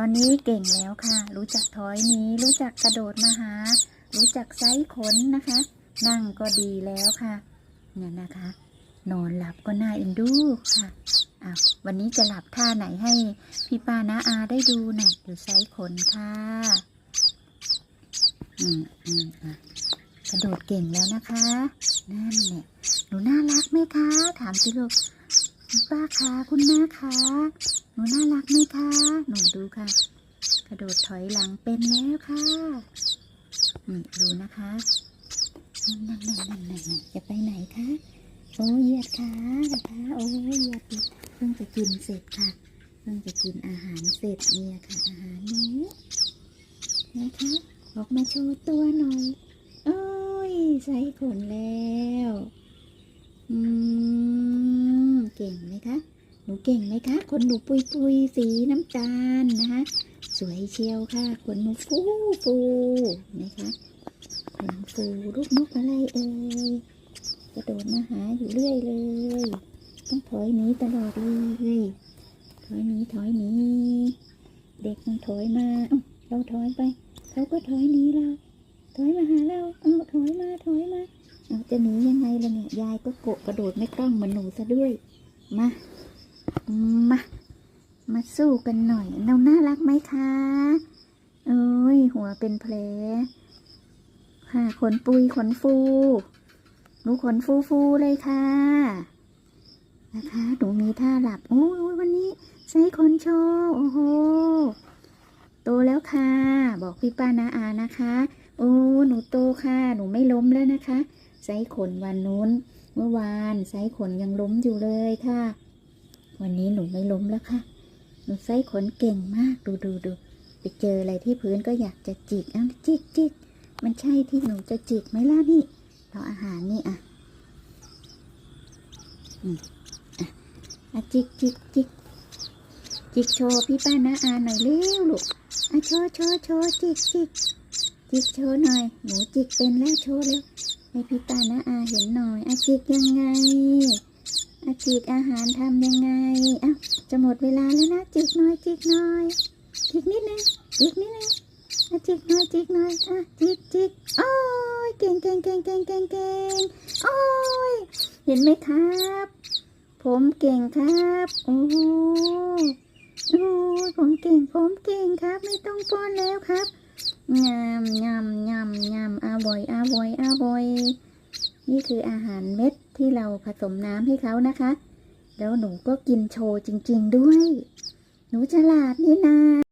ตอนนี้เก่งแล้วค่ะ รู้จักถอยหนีรู้จักกระโดดมาหา รู้จักไซขนนะคะ นั่งก็ดีแล้วค่ะ เนี่ยนะคะ นอนหลับก็น่าเอ็นดูค่ะอ้าววันนี้จะหลับท่าไหนให้พี่ป้านาอาได้ดูหน่อยดูไซขนค่ะ อืมอืมอะกระโดดเก่งแล้วนะคะ นั่นเนี่ยหนูน่ารักไหมคะ ถามสิลูก คุณป้าคะคุณแม่คะหนูน่ารักไหมคะหนูดูค่ะ กระโดดถอยหลังเป็นแล้วค่ะอืมดูนะคะนั่นนั่นนั่นนั่นนั่นนั่นจะไปไหนคะโอ้ยเหยียดขานะคะโอ้ยเหยียดเพิ่งจะกินเสร็จค่ะเพิ่งจะกินอาหารเสร็จเนี่ยค่ะอาหารนี้นะคะออกมาโชว์ตัวหน่อยโอ้ยใส่ขนแล้วอืม เก่งไหมคะ หนูเก่งไหมคะ ขนหนูปุยปุยสีน้ำตาลนะคะ สวยเชียวค่ะ ขนหนูฟูฟูนะคะขนฟูลูกนกอะไรเอ่ยกระโดดมาหาอยู่เรื่อยเลย ต้องถอยหนีตลอดเลยถอยหนีถอยหนีเด็กมันถอยมาเราถอยไป เขาก็ถอยหนีเราถอยมาหาเราเอาถอยมาถอยมาเอาจะหนียังไงล่ะเนี่ยยายก็โกะกระโดดไม่คล่องเหมือนหนูซะด้วย มา มา มาสู้กันหน่อย เราน่ารักไหมคะ เอ้ย หัวเป็นแผลค่ะขนปุยขนฟูหนูขนฟูฟูเลยค่ะ นะคะหนูมีท่าหลับ โอ้ยวันนี้ใช้ขนโชว์โอ้โหโตแล้วค่ะ บอกพี่ป้านาอานะคะ โอ้หนูโตค่ะ หนูไม่ล้มแล้วนะคะไซส์ขนวันนู้น เมื่อวานไซส์ขนยังล้มอยู่เลยค่ะ วันนี้หนูไม่ล้มแล้วค่ะ หนูไซส์ขนเก่งมากดูดูดูไปเจออะไรที่พื้นก็อยากจะจิกอ้าจิกจิกมันใช่ที่หนูจะจิกไหมล่ะนี่เราอาหารนี่อะอะจิกจิกจิกจิกโชว์พี่ป้านะอาหน่อยเร็วลูกอะโชว์โชว์โชว์จิกจิกจิกโชว์หน่อย หนูจิกเป็นแล้วโชว์เร็ว ให้พี่ป้านะอาเห็นหน่อยอะจิกยังไงอะจิกอาหารทำยังไงอ้าวจะหมดเวลาแล้วนะจิกน่อยจิกน่อยจิกนิดนึงจิกนิดนึงอะจิกน่อยจิกน่อยอะจิกจิกโอ้ยเก่งเก่งเก่งเก่งเก่งเก่งโอ้ยเห็นไหมครับ ผมเก่งครับโอ้โหโอ้ยผมเก่งผมเก่งครับ ไม่ต้องป้อนแล้วครับยำยำยำยำอา บ่อยอาบ่อยอาบ่อยนี่คืออาหารเม็ดที่เราผสมน้ำให้เขานะคะ แล้วหนูก็กินโชว์จริง ๆด้วย หนูฉลาดนี่นา